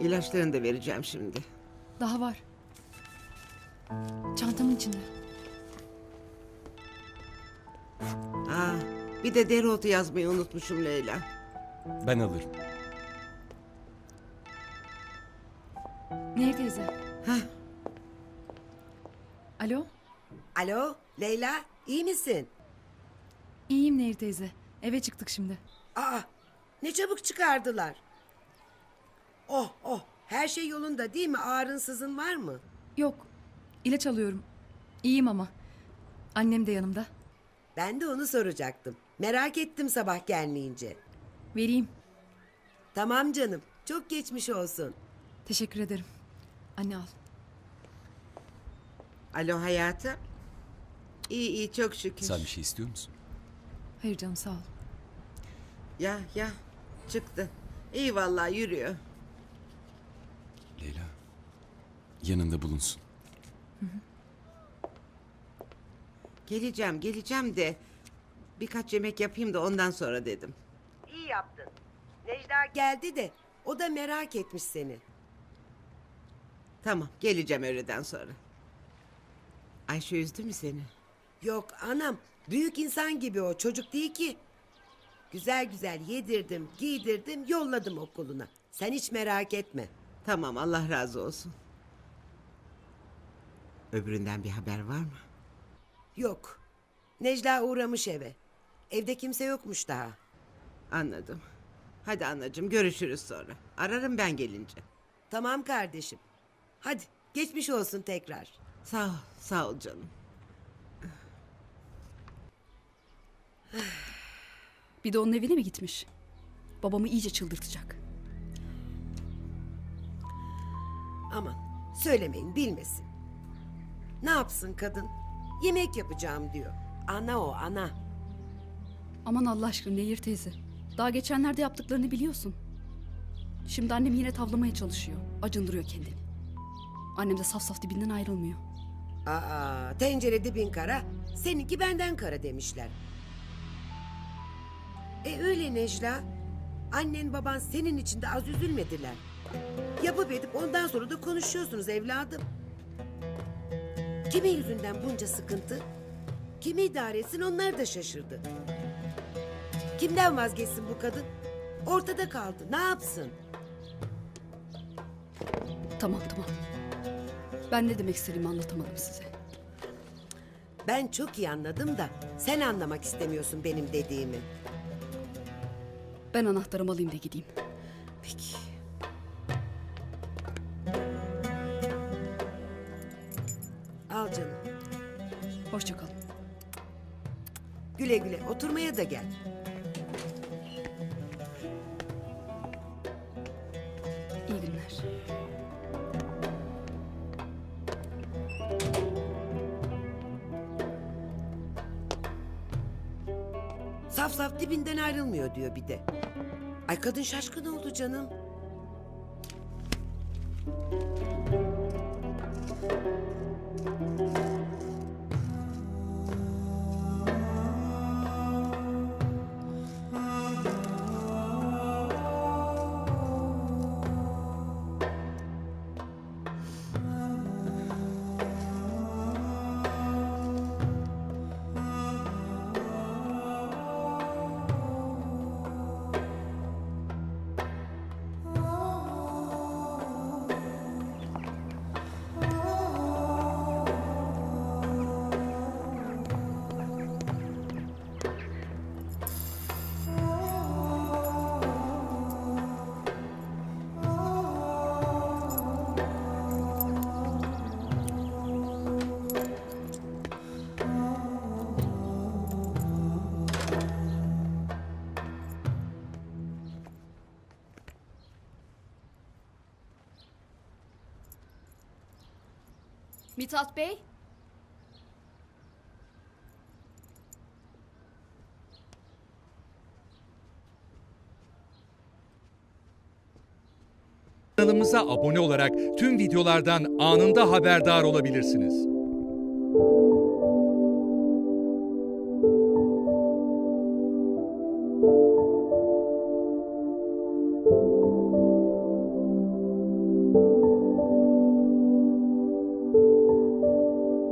İlaçlarını da vereceğim şimdi. Daha var. Çantamın içinde. Aa, bir de dereotu yazmayı unutmuşum Leyla. Ben alırım. Nehir teyze. Hah. Alo? Alo Leyla iyi misin? İyiyim Nehir teyze. Eve çıktık şimdi. Aa ne çabuk çıkardılar. Oh oh her şey yolunda değil mi? Ağrın sızın var mı? Yok. ilaç alıyorum. İyiyim ama. Annem de yanımda. Ben de onu soracaktım. Merak ettim sabah gelmeyince. Vereyim. Tamam canım çok geçmiş olsun. Teşekkür ederim. Anne al. Alo hayatım. İyi iyi çok şükür. Sen bir şey istiyor musun? Hayır canım sağ ol. Ya ya çıktı. İyi vallahi yürüyor. Leyla. Yanında bulunsun. Geleceğim geleceğim de birkaç yemek yapayım da ondan sonra dedim. İyi yaptın. Necla geldi de o da merak etmiş seni. Tamam geleceğim öğleden sonra. Ayşe üzdü mü seni? Yok anam büyük insan gibi o çocuk değil ki. Güzel güzel yedirdim giydirdim yolladım okuluna. Sen hiç merak etme. Tamam Allah razı olsun. Öbüründen bir haber var mı? Yok. Necla uğramış eve. Evde kimse yokmuş daha. Anladım. Hadi anacığım görüşürüz sonra. Ararım ben gelince. Tamam kardeşim. Hadi geçmiş olsun tekrar. Sağ ol, sağ ol canım. Bir de onun evine mi gitmiş? Babamı iyice çıldırtacak. Aman söylemeyin bilmesin. Ne yapsın kadın? Yemek yapacağım diyor. Ana o ana. Aman Allah aşkına Nehir teyze. Daha geçenlerde yaptıklarını biliyorsun. Şimdi annem yine tavlamaya çalışıyor. Acındırıyor kendini. Annem de saf saf dibinden ayrılmıyor. Aa tencere dibin kara. Seninki benden kara demişler. E öyle Necla. Annen baban senin için de az üzülmediler. Yapıp edip ondan sonra da konuşuyorsunuz evladım. Kimin yüzünden bunca sıkıntı? Kimi idare etsin onlar da şaşırdı. Kimden vazgeçsin bu kadın? Ortada kaldı. Ne yapsın? Tamam tamam. Ben ne demek istediğimi anlatamadım size. Ben çok iyi anladım da sen anlamak istemiyorsun benim dediğimi. Ben anahtarımı alayım da gideyim. Peki. Al canım. Hoşça kalın. Güle güle. Oturmaya da gel. İyi günler. Saf saf dibinden ayrılmıyor diyor bir de. Ay kadın şaşkın oldu canım. Música Mithat Bey. Kanalımıza abone olarak tüm videolardan anında haberdar olabilirsiniz.